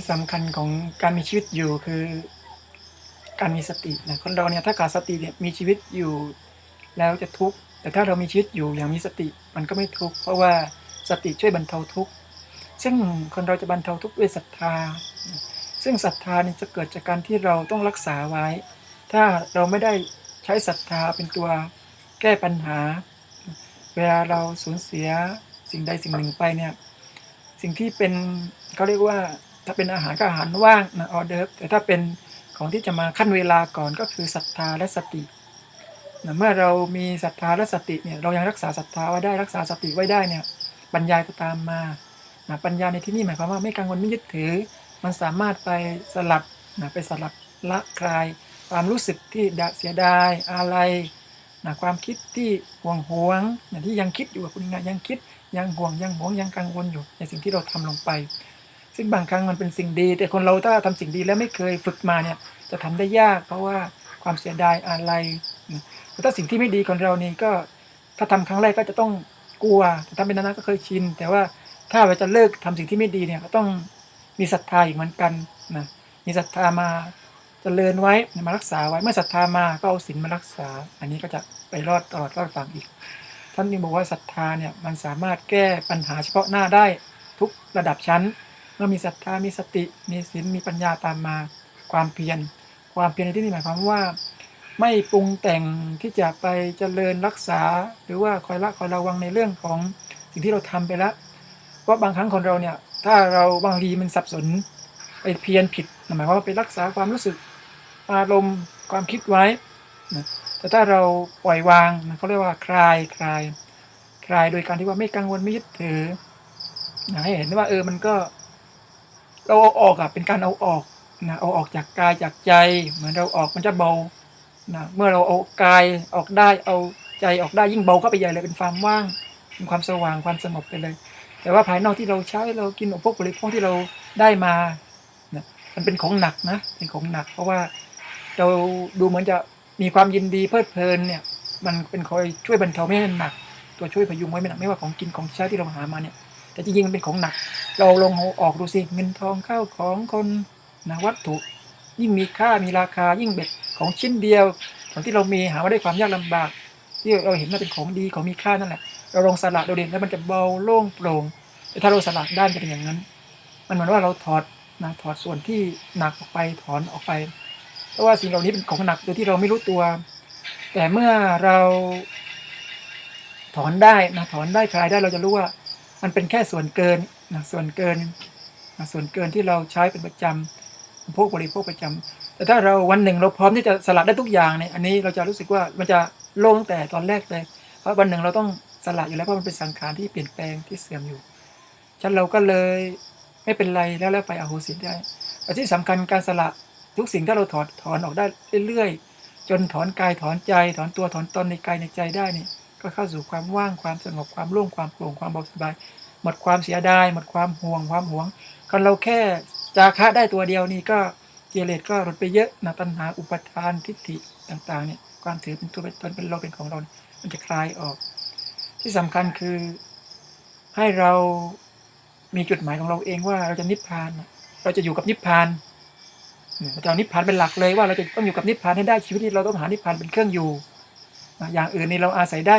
ที่สำคัญของการมีชีวิตอยู่คือการมีสตินะคนเราเนี่ยถ้าขาดสติเนี่ยมีชีวิตอยู่แล้วจะทุกข์แต่ถ้าเรามีชีวิตอยู่อย่างมีสติมันก็ไม่ทุกข์เพราะว่าสติช่วยบรรเทาทุกข์ซึ่งคนเราจะบรรเทาทุกข์ด้วยศรัทธา ซึ่งศรัทธานี่จะเกิดจากการที่เราต้องรักษาไว้ ถ้าเราไม่ได้ใช้ศรัทธาเป็นตัวแก้ปัญหา เวลาเราสูญเสียสิ่งใดสิ่งหนึ่งไปเนี่ยสิ่งที่เป็นเขาเรียกว่า ถ้าเป็นอาหารก็อาหารว่างนะออเดิร์ฟแต่ถ้าเป็นของที่จะมาขั้นเวลาก่อนก็คือศรัทธาและสตินะเมื่อเรามีศรัทธาและสติเนี่ยเรายังรักษาศรัทธาไว้ได้รักษาสติไว้ได้เนี่ยปัญญาก็ตามมานะปัญญาในที่นี้หมายความว่าไม่กังวลไม่ยึดถือ มันสามารถไปสลัดนะไปสลัดละคลาย ความรู้สึกที่ดะเสียดายอะไรนะความคิดที่ห่วงห่วงนะที่ยังคิดอยู่กับคุณงายังคิดยังห่วงยังหวงยังกังวลอยู่ในสิ่งที่เราทำลงไป ซึ่งบางครั้งมันเป็นสิ่งดี แต่คนเราถ้าทำสิ่งดีแล้วไม่เคยฝึกมาเนี่ยจะทำได้ยาก เพราะว่าความเสียดายอะไรแต่ถ้าสิ่งที่ไม่ดีของเรานี่ก็ถ้าทำครั้งแรกก็จะต้องกลัวแต่ถ้าเป็นนานๆก็เคยชิน แต่ว่าถ้าเราจะเลิกทำสิ่งที่ไม่ดีเนี่ยก็ต้องมีศรัทธาอีกเหมือนกันนะมีศรัทธามาเจริญไว้มารักษาไว้เมื่อศรัทธามาก็เอาศีลมารักษา อันนี้ก็จะไปรอดตลอดรอดฝั่งอีก ท่านยังบอกว่าศรัทธาเนี่ยมันสามารถแก้ปัญหาเฉพาะหน้าได้ทุกระดับชั้น เมื่อมีศรัทธามีสติ มีศีลมีปัญญาตามมาความเพียรความเพียรในที่นี้หมายความว่า ไม่ปรุงแต่งที่จะไปเจริญรักษา หรือว่าคอยละคอยระวังในเรื่องของสิ่งที่เราทำไปแล้วเพราะบางครั้งคนเราเนี่ยถ้าเราบางทีมันสับสนไปเพียรผิดหมายความว่าไปรักษาความรู้สึกอารมณ์ความคิดไว้นะแต่ถ้าเราปล่อยวางนะเขาเรียกว่าคลายคลายคลายโดยการที่ว่าไม่กังวลไม่ยึดถือนะให้เห็นว่าเออมันก็ เราเอาออกอะเป็นการเอาออกนะเอาออกจากกายจากใจ เหมือนเราออกมันจะเบานะเมื่อเราเอากายออกได้เอาใจออกได้ยิ่งเบาเข้าไปใหญ่เลยเป็นความว่างเป็นความสว่างความสงบไปเลย แต่ว่าภายนอกที่เราใช้เรากินอุปโภคบริโภคที่เราได้มานะมันเป็นของหนักนะเป็นของหนัก เพราะว่าเราดูเหมือนจะมีความยินดีเพลิดเพลินเนี่ยมันเป็นคอยช่วยบรรเทาไม่ให้มันหนัก ตัวช่วยพยุงไว้ไม่หนักไม่ว่าของกินของใช้ที่เราหามาเนี่ย แต่จริงๆมันเป็นของหนัก เราลองอออกดูสิเงินทองเข้าของคนนะวัตถุ ยิ่งมีค่ามีราคายิ่งเบ็ดของชิ้นเดียว ของที่เรามีหามาได้ความยากลำบาก ที่เราเห็นว่าเป็นของดีของมีค่านั่นแหละเราลองสละเราเด่นแล้วมันจะเบาโล่งโปร่งแต่ถ้าเราสละได้มันจะเป็นอย่างนั้น มันเหมือนว่าเราถอดนะถอดส่วนที่หนักออกไปถอนออกไป เพราะว่าสิ่งเหล่านี้เป็นของหนักโดยที่เราไม่รู้ตัว แต่เมื่อเราถอนได้นะถอนได้คลายได้เราจะรู้ว่า มันเป็นแค่ส่วนเกินนะส่วนเกินนะส่วนเกินที่เราใช้เป็นประจำพวกบริโภคประจำแต่ถ้าเราวันหนึ่งเราพร้อมที่จะสละได้ทุกอย่างเนี่ยอันนี้เราจะรู้สึกว่ามันจะโล่งตั้งแต่ตอนแรกเลย เพราะวันหนึ่งเราต้องสละอยู่แล้วเพราะมันเป็นสังขารที่เปลี่ยนแปลงที่เสื่อมอยู่ฉะนันเราก็เลยไม่เป็นไรแล้วแล้วไปอโหสิได้แต่ที่สำคัญการสละทุกสิ่งที่เราถอดถอนออกได้เรื่อยๆจนถอนกายถอนใจถอนตัวถอนตนในกายในใจได้เนี่ย ก็เข้าสู่ความว่างความสงบความโล่งความโปร่งความเบาสบาย หมดความเสียดาย หมดความห่วงความหวงคนเราแค่จาคะได้ตัวเดียวนี่ก็เกเรก็ลดไปเยอะนะตัณหาอุปทานทิฏฐิต่างๆเนี่ยความถือเป็นตัวเป็นตนเป็นเราเป็นของเราเนี่ยมันจะคลายออก ที่สำคัญคือให้เรามีจุดหมายของเราเองว่าเราจะนิพพาน เราจะอยู่กับนิพพานเนี่ยเราจะนิพพานเป็นหลักเลยว่าเราจะต้องอยู่กับนิพพานให้ได้ชีวิตนี้เราต้องหานิพพานเป็นเครื่องอยู่ อย่างอื่นนี่เราอาศัยได้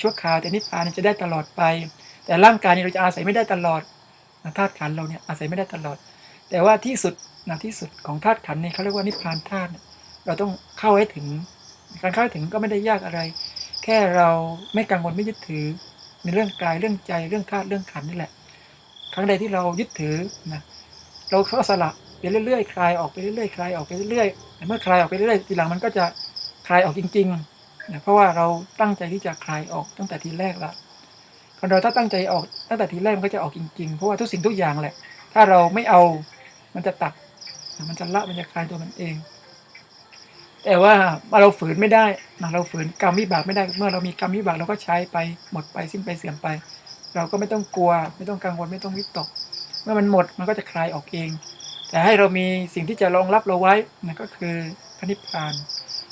ชั่วคราวแต่นิพพานจะได้ตลอดไป แต่ร่างกายนี่เราจะอาศัยไม่ได้ตลอดธาตุขันเราเนี่ยอาศัยไม่ได้ตลอด แต่ว่าที่สุดนะที่สุดของธาตุขันนี่เขาเรียกว่านิพพานธาตุเราต้องเข้าให้ถึง การเข้าให้ถึงก็ไม่ได้ยากอะไร แค่เราไม่กังวลไม่ยึดถือในเรื่องกายเรื่องใจเรื่องธาตุเรื่องขันนี่แหละ ครั้งใดที่เรายึดถือนะเราเข้าสละไปเรื่อยๆคลายออกไปเรื่อยๆคลายออกไปเรื่อยๆเมื่อคลายออกไปเรื่อยๆทีหลังมันก็จะคลายออกจริง ๆ นะเพราะว่าเราตั้งใจที่จะคลายออกตั้งแต่ทีแรกละคนเราถ้าตั้งใจออกตั้งแต่ทีแรกมันก็จะออกจริงๆ เพราะว่าทุกสิ่งทุกอย่างแหละ ถ้าเราไม่เอามันจะตัดมันจะละมันจะคลายตัวมันเอง แต่ว่าเราฝืนไม่ได้นะเราฝืนกรรมวิบากไม่ได้ เมื่อเรามีกรรมวิบากเราก็ใช้ไปหมดไปสิ้นไปเสื่อมไป เราก็ไม่ต้องกลัว ไม่ต้องกังวลไม่ต้องวิตก เมื่อมันหมดมันก็จะคลายออกเอง แต่ให้เรามีสิ่งที่จะรองรับเราไว้นะก็คือพระนิพพาน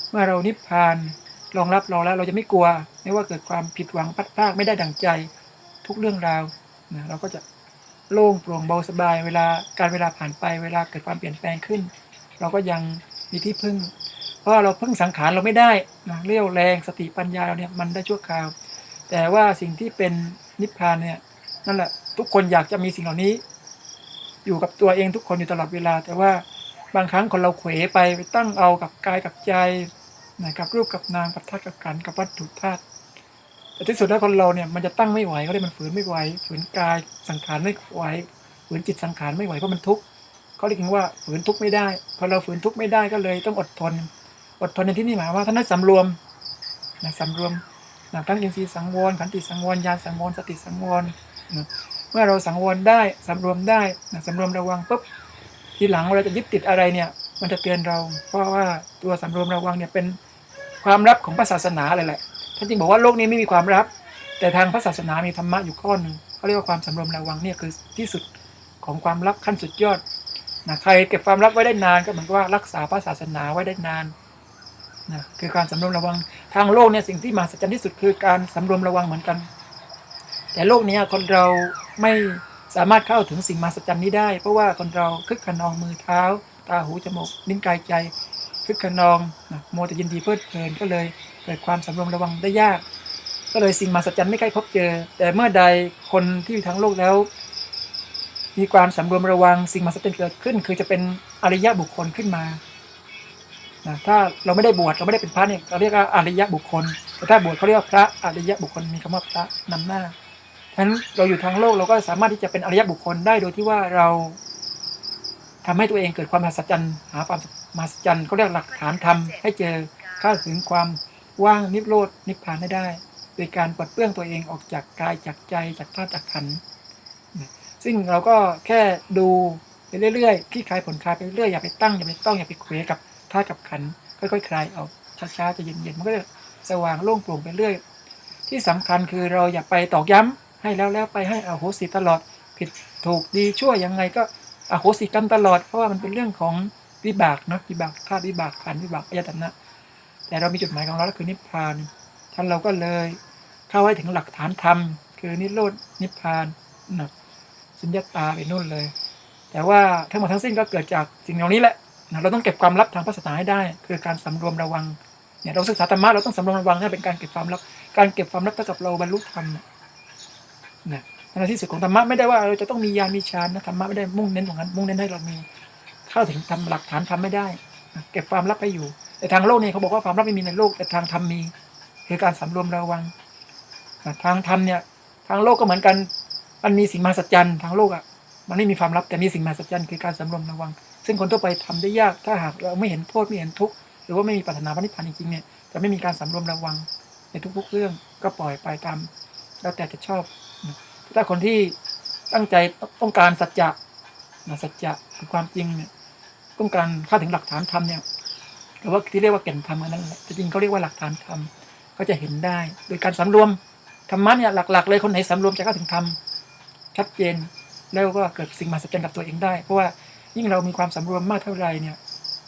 เมื่อเรานิพพาน รองรับเราแล้วเราจะไม่กลัว ไม่ว่าเกิดความผิดหวังพลาดพลาดไม่ได้ดังใจทุกเรื่องราวนะเราก็จะโล่งโปร่งเบาสบาย เวลาการเวลาผ่านไปเวลาเกิดความเปลี่ยนแปลงขึ้น เราก็ยังมีที่พึ่ง เพราะเราพึ่งสังขารเราไม่ได้นะเรี่ยวแรงสติปัญญาเราเนี่ยมันได้ชั่วคราว แต่ว่าสิ่งที่เป็นนิพพานเนี่ยนั่นแหละทุกคนอยากจะมีสิ่งเหล่านี้ อยู่กับตัวเองทุกคนอยู่ตลอดเวลา แต่ว่าบางครั้งคนเราเขวไปไปตั้งเอากับกายกับใจ นะกับรูปกับนามกับธาตุกับขันกับวัตถุธาตุแต่ที่สุดแล้วคนเราเนี่ยมันจะตั้งไม่ไหวก็เลยมันฝืนไม่ไหวฝืนกายสังขารไม่ไหวฝืนจิตสังขารไม่ไหวเพราะมันทุกข์เขาเรียกว่าฝืนทุกข์ไม่ได้พอเราฝืนทุกข์ไม่ได้ก็เลยต้องอดทน อดทนในที่นี้หมายว่าท่านให้สำรวมนะสำรวมนะตั้งอินทรีย์สังวรขันติสังวรญาณสังวรสติสังวรนะเมื่อเราสังวรได้สำรวมได้นะสำรวมระวังปุ๊บทีหลังเราจะยึดติดอะไรเนี่ย มันจะเตือนเรา เพราะว่าตัวสำรวมระวังเนี่ยเป็นความลับของพระศาสนาเลยแหละท่านจึงบอกว่าโลกนี้ไม่มีความลับ แต่ทางพระศาสนามีธรรมะอยู่ข้อหนึ่งเขาเรียกว่าความสำรวมระวังเนี่ยคือที่สุดของความลับขั้นสุดยอดนะใครเก็บความลับไว้ได้นานก็เหมือนกับว่ารักษาพระศาสนาไว้ได้นานนะคือการสำรวมระวังทางโลกเนี่ยสิ่งที่มหัศจรรย์ที่สุดคือการสำรวมระวังเหมือนกัน แต่โลกนี้คนเราไม่สามารถเข้าถึงสิ่งมหัศจรรย์นี้ได้ เพราะว่าคนเราคึกขนองมือเท้า ตาหูจมูกลิ้นกายใจคึกขนองนะโมแต่ยินดีเพลิดเพลินก็เลยเกิดความสำรวมระวังได้ยาก ก็เลยสิ่งมหัศจรรย์ไม่ใกล้พบเจอ แต่เมื่อใดคนที่อยู่ทั้งโลกแล้ว มีความสำรวมระวังสิ่งมหัศจรรย์เกิดขึ้น คือจะเป็นอริยะบุคคลขึ้นมานะถ้าเราไม่ได้บวชเราไม่ได้เป็นพระเนี่ยเราเรียกว่าอริยะบุคคล แต่ถ้าบวชเขาเรียกว่าพระอริยะบุคคลมีคำว่าพระนำหน้าฉะนั้นเราอยู่ทางโลกเราก็สามารถที่จะเป็นอริยะบุคคลได้โดยที่ว่าเรา ทำให้ตัวเองเกิดความมหัศจรรย์ หาความมหัศจรรย์เขาเรียกหลักฐานธรรมให้เจอเข้าถึงความว่างนิโรธนิพพานให้ได้ โดยการปลดเปลื้องตัวเองออกจากกายจากใจจากธาตุจากขันธ์ซึ่งเราก็แค่ดูไปเรื่อยๆคลี่คลายผลคลายไปเรื่อยอย่าไปตั้งอย่าไปต้องอย่าไปเขวกับธาตุกับขันธ์ค่อยๆคลายออกช้าๆจะเย็นๆมันก็จะสว่างโล่งโปร่งไปเรื่อย ที่สำคัญคือเราอย่าไปตอกย้ำให้แล้วแล้วไปให้อโหสิตลอดผิดถูกดีชั่วยังไงก็ อโหสิกรรมตลอด เพราะว่ามันเป็นเรื่องของวิบากเนอะวิบากธาตุวิบากขันวิบากอายตนะ แต่เรามีจุดหมายของเราก็คือนิพพาน ท่านเราก็เลยเข้าให้ถึงหลักฐานธรรม คือนิโรธนิพพานนะสุญญตาไปนู่นเลย แต่ว่าทั้งหมดทั้งสิ้นก็เกิดจากสิ่งเหล่านี้แหละนะเราต้องเก็บความลับทางพระศาสนาให้ได้ คือการสำรวมระวังเนี่ยเราศึกษาธรรมะเราต้องสำรวมระวังนั่เป็นการเก็บความลับ การเก็บความลับเท่ากับเราบรรลุธรรมนะ ในที่สุดของธรรมะไม่ได้ว่าเราจะต้องมีญามีฌานนะธรรมะไม่ได้มุ่งเน้นตรงนั้นมุ่งเน้นให้เรามีเข้าถึงทำหลักฐานทำไม่ได้เก็บความลับไปอยู่ แต่ทางโลกเนี่ยเขาบอกว่าความลับไม่มีในโลกแต่ทางธรรมมีคือการสำรวมระวังทางธรรมเนี่ย ทางโลกก็เหมือนกันมันมีสิ่งมหัศจรรย์ทางโลกอะมันไม่มีความลับแต่มีสิ่งมหัศจรรย์คือการสำรวมระวัง ซึ่งคนทั่วไปทำได้ยากถ้าหากเราไม่เห็นโทษไม่เห็นทุกข์หรือว่าไม่มีปรารถนาพระนิพพานจริงๆเนี่ยจะไม่มีการสำรวมระวังในทุกๆเรื่องก็ปล่อยไปตาม แล้วแต่จะชอบ ถ้าคนที่ตั้งใจต้องการสัจจะนะสัจจะคือความจริงเนี่ยต้องการเข้าถึงหลักฐานธรรมเนี่ยหรือว่าที่เรียกว่าแก่นธรรมนั้นแหละจริงเขาเรียกว่าหลักฐานธรรมก็จะเห็นได้ โดยการสำรวมธรรมะเนี่ยหลักๆ เลยคนไหนสำรวมจะเข้าถึงธรรมชัดเจนแล้วก็เกิดสิ่งมหัศจรรย์กับตัวเองได้ เพราะว่ายิ่งเรามีความสำรวมมากเท่าไหร่เนี่ย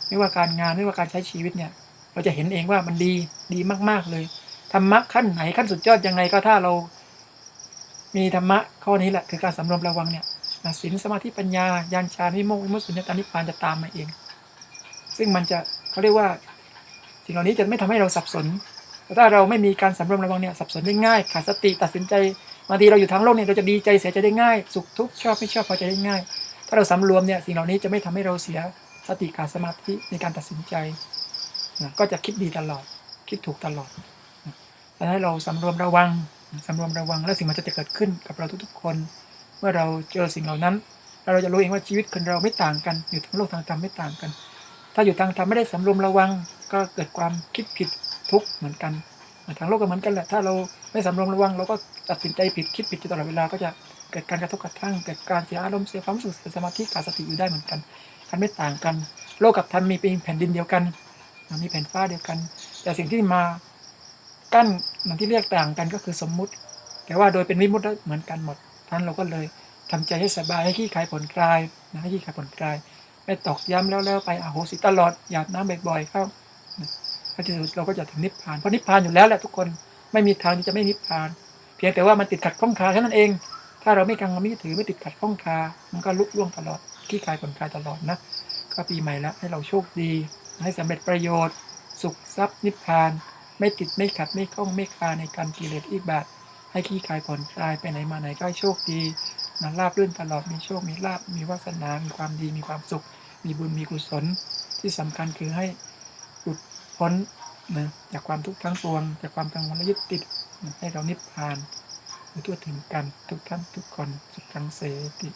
ไม่ว่าการงานไม่ว่าการใช้ชีวิตเนี่ย เราจะเห็นเองว่ามันดีดีมากๆเลยธรรมะขั้นไหนขั้นสุดยอดยังไงก็ถ้าเรา มีธรรมะข้อนี้แหละคือการสำรวมระวังเนี่ยศีลสมาธิปัญญาญาณฌานวิโมกข์วิมุตติสุญญตานิพพานจะตามมาเอง ซึ่งมันจะเขาเรียกว่าสิ่งเหล่านี้จะไม่ทำให้เราสับสนแต่ถ้าเราไม่มีการสำรวมระวังเนี่ยสับสนได้ง่ายขาดสติตัดสินใจบางทีเราอยู่ทั้งโลกเนี่ยเราจะดีใจเสียใจได้ง่ายสุขทุกข์ชอบไม่ชอบพอใจได้ง่าย ถ้าเราสำรวมเนี่ยสิ่งเหล่านี้จะไม่ทำให้เราเสียสติขาดสมาธิในการตัดสินใจนะก็จะคิดดีตลอดคิดถูกตลอดดังนั้นเราสำรวมระวัง สำรวมระวังและสิ่งมันจะเกิดขึ้นกับเราทุกๆคน เมื่อเราเจอสิ่งเหล่านั้น เราจะรู้เองว่าชีวิตคนเราไม่ต่างกัน อยู่ทั้งโลกทางธรรมไม่ต่างกัน ถ้าอยู่ทางธรรมไม่ได้สำรวมระวัง ก็เกิดความคิดผิดทุกข์เหมือนกันทางโลกก็เหมือนกันแหละถ้าเราไม่สำรวมระวัง เราก็ตัดสินใจผิดคิดผิดตลอดเวลาก็จะเกิดการกระทบกระทั่งเกิดการเสียอารมณ์เสียความรู้สึกเสียสมาธิขาดสติอยู่ได้เหมือนกันกันไม่ต่างกัน โลกกับธรรมมีเป็นแผ่นดินเดียวกันมีแผ่นฟ้าเดียวกัน แต่สิ่งที่มา กั้นมันที่เรียกต่างกันก็คือสมมุติ แต่ว่าโดยเป็นวิมุตติเหมือนกันหมดท่านเราก็เลยทำใจให้สบายให้ขี้คายผ่อนคลายนะให้ขี้คายผ่อนคลายไม่ตอกย้ำแล้วแล้วไปอโหสิตลอดหยาดน้ำบ่อยๆเข้านะที่สุดเราก็จะถึงนิพพานเพราะนิพพานอยู่แล้วแหละทุกคนไม่มีทางที่จะไม่นิพพาน เพียงแต่ว่ามันติดขัดข้องคาแค่นั้นเอง ถ้าเราไม่กังวลไม่ถือไม่ติดขัดข้องคา มันก็ลุกล่วงตลอดขี้คายผ่อนคลายตลอดนะก็ปีใหม่แล้วให้เราโชคดี ให้สำเร็จประโยชน์ สุขทรัพย์นิพพาน ไม่ติดไม่ขัดไม่ข้องไม่คาในการกิเลสอีกบาทให้ขี้คายผ่อนคลายไปไหนมาไหนก็โชคดีนะราบรื่นตลอดมีโชคมีลาบมีวาสนา มีความดีมีความสุข มีบุญมีกุศล ที่สำคัญคือให้หลุดพ้นนะจากความทุกข์ทั้งปวง จากความกังวลและยึดติดให้เรานิพพานหรือทั่วถึงกันทุกท่านทุกคนสุขังเสติ